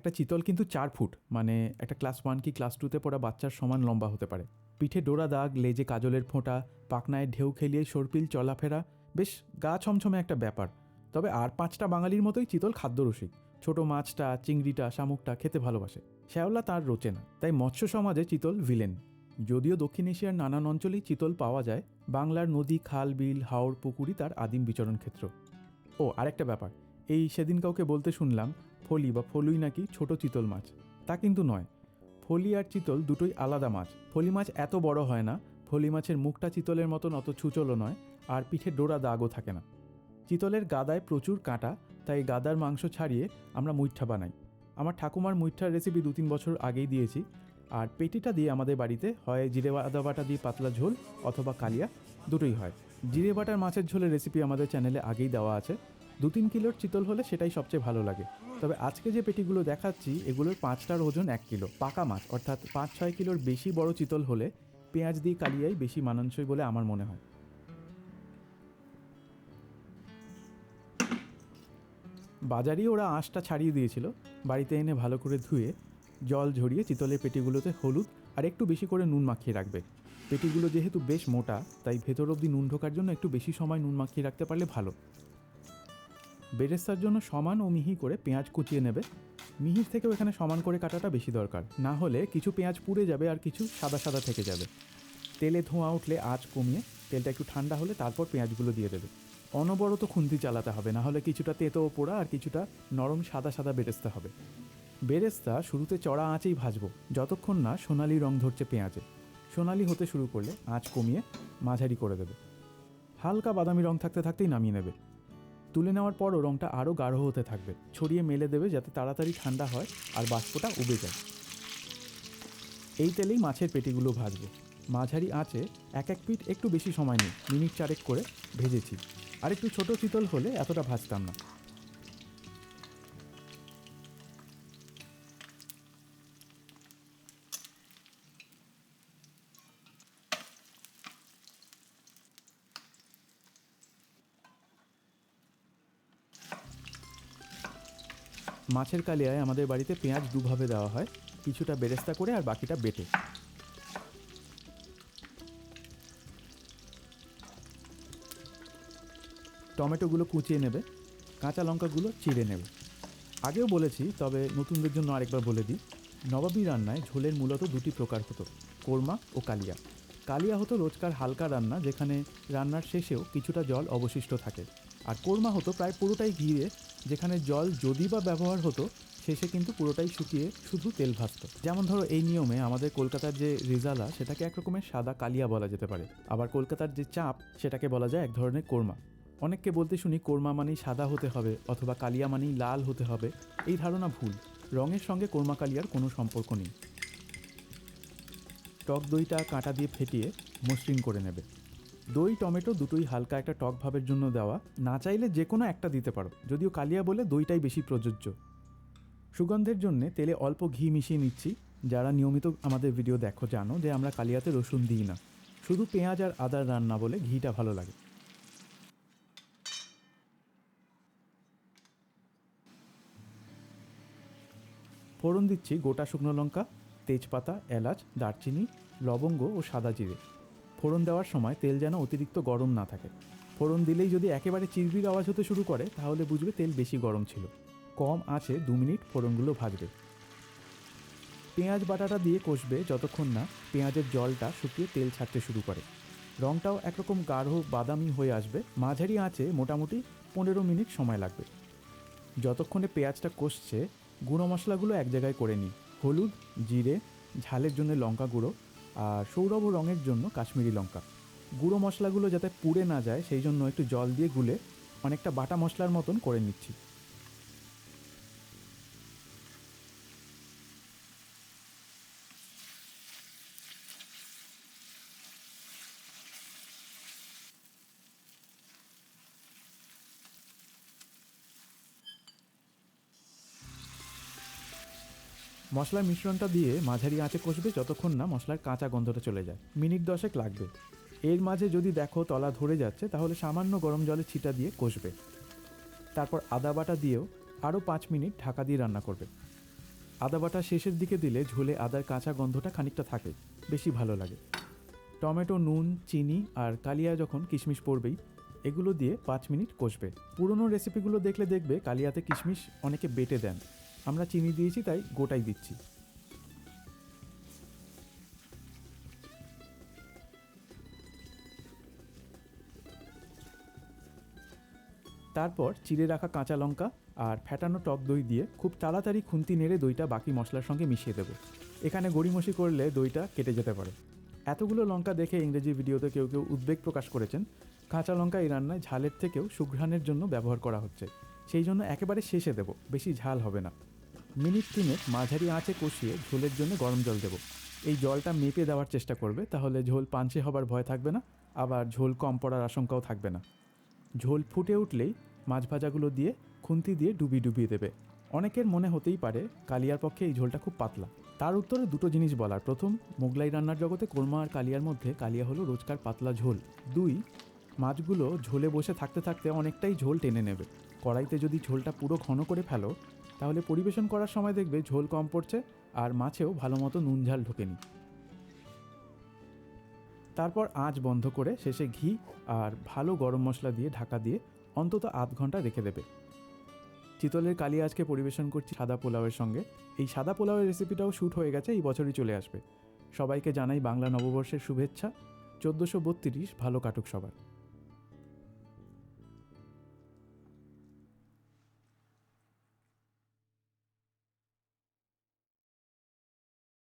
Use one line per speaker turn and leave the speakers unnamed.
একটা চিতল কিন্তু চার ফুট মানে একটা ক্লাস ওয়ান কি ক্লাস টুতে পড়া বাচ্চার সমান লম্বা হতে পারে। পিঠে ডোরা দাগ, লেজে কাজলের ফোঁটা পাকনায় ঢেউ খেলিয়ে সর্পিল চলাফেরা, বেশ গা ছমছমে একটা ব্যাপার। তবে আর পাঁচটা বাঙালির মতোই চিতল খাদ্যরসিক। ছোট মাছটা, চিংড়িটা, শামুকটা খেতে ভালোবাসে। শ্যাওলা তার রোচে না, তাই মৎস্য সমাজে চিতল ভিলেন যদিও দক্ষিণ এশিয়ার নানান অঞ্চলেই চিতল পাওয়া যায়, বাংলার নদী, খাল, বিল হাওড় পুকুরি তার আদিম বিচরণ ক্ষেত্র। ও, আরেকটা ব্যাপার, এই সেদিন কাউকে বলতে শুনলাম ফলি বা ফলুই নাকি ছোট চিতল মাছ। তা কিন্তু নয়। ফলি আর চিতল দুটোই আলাদা মাছ। ফলি মাছ এত বড় হয় না, ফলি মাছের মুখটা চিতলের মতন অত ছুচলো নয়, আর পিঠে ডোরা দাগও থাকে না। চিতলের গাদায় প্রচুর কাঁটা, তাই গাদার মাংস ছাড়িয়ে আমরা মুইঠা বানাই। আমার ঠাকুমার মুইঠার রেসিপি দু তিন বছর আগেই দিয়েছি, আর পেটিটা দিয়ে আমাদের বাড়িতে হয় জিরে আদা বাটা দিয়ে পাতলা ঝোল অথবা কালিয়া, দুটোই হয়। জিরে বাটার মাছের ঝোলের রেসিপি আমাদের চ্যানেলে আগেই দেওয়া আছে। দু তিন কিলোর চিতল হলে সেটাই সবচেয়ে ভালো লাগে। তবে আজকে যে পেটিগুলো দেখাচ্ছি, এগুলোর পাঁচটার ওজন এক কিলো। পাকা মাছ, অর্থাৎ পাঁচ ছয় কিলোর বেশি বড় চিতল হলে পেঁয়াজ দিয়ে কালিয়াই বেশি মানানসই বলে আমার মনে হয়। বাজারেই ওরা আঁশটা ছাড়িয়ে দিয়েছিল। বাড়িতে এনে ভালো করে ধুয়ে জল ঝরিয়ে চিতলের পেটিগুলোতে হলুদ আর একটু বেশি করে নুন মাখিয়ে রাখবে। পেটিগুলো যেহেতু বেশ মোটা, তাই ভেতর অবধি নুন ঢোকার জন্য একটু বেশি সময় নুন মাখিয়ে রাখতে পারলে ভালো। বেরেস্তার জন্য সমান ও মিহি করে পেঁয়াজ কুচিয়ে নেবে। মিহির থেকেও এখানে সমান করে কাটাটা বেশি দরকার। না হলে কিছু পেঁয়াজ পুড়ে যাবে আর কিছু সাদা সাদা থেকে যাবে। তেলে ধোঁয়া উঠলে আঁচ কমিয়ে তেলটা একটু ঠান্ডা হলে তারপর পেঁয়াজগুলো দিয়ে দেবে। অনবরত খুন্তি চালাতে হবে, না হলে কিছুটা তেতো পোড়া আর কিছুটা নরম সাদা সাদা বেরেস্তা হবে। বেরেস্তা শুরুতে চড়া আঁচেই ভাজবো, যতক্ষণ না সোনালি রং ধরছে পেঁয়াজে। সোনালি হতে শুরু করলে আঁচ কমিয়ে মাঝারি করে দেবে। হালকা বাদামি রং থাকতে থাকতেই নামিয়ে নেবে। তুলে নেওয়ার পরও রঙটা আরও গাঢ় হতে থাকবে। ছড়িয়ে মেলে দেবে যাতে তাড়াতাড়ি ঠান্ডা হয় আর বাষ্পটা উবে যায়। এই তেলেই মাছের পেটিগুলো ভাজবে। মাঝারি আঁচে এক এক পিঠ একটু বেশি সময় নিই মিনিট চারেক করে ভেজেছি। আর একটু ছোটো চিতল হলে এতটা ভাজতাম না। মাছের কালিয়ায় আমাদের বাড়িতে পেঁয়াজ দুভাবে দেওয়া হয়, কিছুটা বেরেস্তা করে আর বাকিটা বেটে। টমেটোগুলো কুচিয়ে নেবে, কাঁচা লঙ্কাগুলো চিড়ে নেবে। আগেও বলেছি, তবে নতুনদের জন্য আরেকবার বলে দিই, নবাবী রান্নায় ঝোলের মূলত দুটি প্রকার হতো, কোরমা ও কালিয়া। কালিয়া হতো রোজকার হালকা রান্না, যেখানে রান্নার শেষেও কিছুটা জল অবশিষ্ট থাকে। আর কোরমা হতো প্রায় পুরোটাই ঘিরে যেখানে জল যদি বা ব্যবহার হতো, শেষে কিন্তু পুরোটাই শুকিয়ে শুধু তেল ভাসত। যেমন ধরো এই নিয়মে আমাদের কলকাতার যে রিজালা, সেটাকে এক রকমের সাদা কালিয়া বলা যেতে পারে। আবার কলকাতার যে চাপ, সেটাকে বলা যায় এক ধরনের কোরমা। অনেককে বলতে শুনি কোরমা মানেই সাদা হতে হবে অথবা কালিয়া মানেই লাল হতে হবে। এই ধারণা ভুল। রঙের সঙ্গে কোরমা কালিয়ার কোনো সম্পর্ক নেই। টক দইটা কাঁটা দিয়ে ফেটিয়ে মসৃণ করে নেবে। দই, টমেটো দুটোই হালকা একটা টক ভাবের জন্য দেওয়া। না চাইলে যে কোনো একটা দিতে পারো। যদিও কালিয়া বলে দইটাই বেশি প্রযোজ্য। সুগন্ধের জন্য তেলে অল্প ঘি মিশিয়ে নিচ্ছি। যারা নিয়মিত আমাদের ভিডিও দেখো জানো যে আমরা কালিয়াতে রসুন দিই না। শুধু পেঁয়াজ আর আদার রান্না বলে ঘিটা ভালো লাগে। ফোড়ন দিচ্ছি গোটা শুকনো লঙ্কা, তেজপাতা, এলাচ, দারচিনি, লবঙ্গ ও সাদা জিরে। ফোড়ন দেওয়ার সময় তেল যেন অতিরিক্ত গরম না থাকে। ফোড়ন দিলেই যদি একেবারে চিরবির আওয়াজ হতে শুরু করে, তাহলে বুঝবে তেল বেশি গরম ছিল। কম আছে দু মিনিট ফোড়নগুলো ভাজবে। পেঁয়াজ বাটাটা দিয়ে কষবে যতক্ষণ না পেঁয়াজের জলটা শুকিয়ে তেল ছাড়তে শুরু করে। রংটাও একরকম গাঢ় বাদামি হয়ে আসবে। মাঝারি আঁচে মোটামুটি পনেরো মিনিট সময় লাগবে। যতক্ষণে পেঁয়াজটা কষছে, গুঁড়ো মশলাগুলো এক জায়গায় করে নিই। হলুদ, জিরে, ঝালের জন্য লঙ্কা গুঁড়ো আর সৌরভ রঙের জন্য কাশ্মীরি লঙ্কা। গুঁড়ো মশলাগুলো যাতে পুড়ে না যায়, সেই জন্য একটু জল দিয়ে গুলে অনেকটা বাটা মশলার মতন করে নিচ্ছি। মশলার মিশ্রণটা দিয়ে মাঝারি আঁচে কষবে যতক্ষণ না মশলার কাঁচা গন্ধটা চলে যায়। মিনিট দশেক লাগবে। এর মাঝে যদি দেখো তলা ধরে যাচ্ছে, তাহলে সামান্য গরম জলে ছিটা দিয়ে কষবে। তারপর আদা বাটা দিয়েও আরও পাঁচ মিনিট ঢাকা দিয়ে রান্না করবে। আদা বাটা শেষের দিকে দিলে ঝোলে আদার কাঁচা গন্ধটা খানিকটা থাকে, বেশি ভালো লাগে। টমেটো, নুন, চিনি আর কালিয়া যখন কিশমিশ পড়বেই, এগুলো দিয়ে পাঁচ মিনিট কষবে। পুরনো রেসিপিগুলো দেখলে দেখবে কালিয়াতে কিশমিশ অনেকে বেটে দেন। আমরা চিনি দিয়েছি, তাই গোটাই দিচ্ছি। তারপর চিড়ে রাখা কাঁচা লঙ্কা আর ফ্যাটানো টক দই দিয়ে খুব তাড়াতাড়ি খুন্তি নেড়ে দইটা বাকি মশলার সঙ্গে মিশিয়ে দেবো। এখানে গড়িমসি করলে দইটা কেটে যেতে পারে। এতগুলো লঙ্কা দেখে ইংরেজি ভিডিওতে কেউ কেউ উদ্বেগ প্রকাশ করেছেন, কাঁচা লঙ্কা এই রান্নায় ঝালের থেকেও সুঘ্রাণের জন্য ব্যবহার করা হচ্ছে। সেই জন্য একেবারে শেষে দেবো, বেশি ঝাল হবে না। মিনিট তিনেক মাঝারি আঁচে কষিয়ে ঝোলের জন্য গরম জল দেবো। এই জলটা মেপে দেওয়ার চেষ্টা করবে, তাহলে ঝোল পাঞ্চে হবার ভয় থাকবে না, আবার ঝোল কম পড়ার আশঙ্কাও থাকবে না। ঝোল ফুটে উঠলেই মাছ ভাজাগুলো দিয়ে খুন্তি দিয়ে ডুবি ডুবিয়ে দেবে। অনেকের মনে হতেই পারে কালিয়ার পক্ষে এই ঝোলটা খুব পাতলা। তার উত্তরে দুটো জিনিস বলার। প্রথম, মোগলাই রান্নার জগতে কোরমা আর কালিয়ার মধ্যে কালিয়া হলো রোজকার পাতলা ঝোল। দুই, মাছগুলো ঝোলে বসে থাকতে থাকতে অনেকটাই ঝোল টেনে নেবে। কড়াইতে যদি ঝোলটা পুরো ঘন করে ফেলো তাহলে পরিবেশন করার সময় দেখবে ঝোল কম পড়ছে আর মাছেও ভালো মতো নুন ঝাল ঢোকেনি। তারপর আঁচ বন্ধ করে শেষে ঘি আর ভালো গরম মশলা দিয়ে ঢাকা দিয়ে অন্তত আধ ঘণ্টা রেখে দেবে। চিতলের কালি আজকে পরিবেশন করছি সাদা পোলাওয়ের সঙ্গে। এই সাদা পোলাওয়ের রেসিপিটাও শ্যুট হয়ে গেছে, এই বছরই চলে আসবে। সবাইকে জানাই বাংলা নববর্ষের শুভেচ্ছা। চোদ্দোশো বত্রিশ ভালো কাটুক সবার।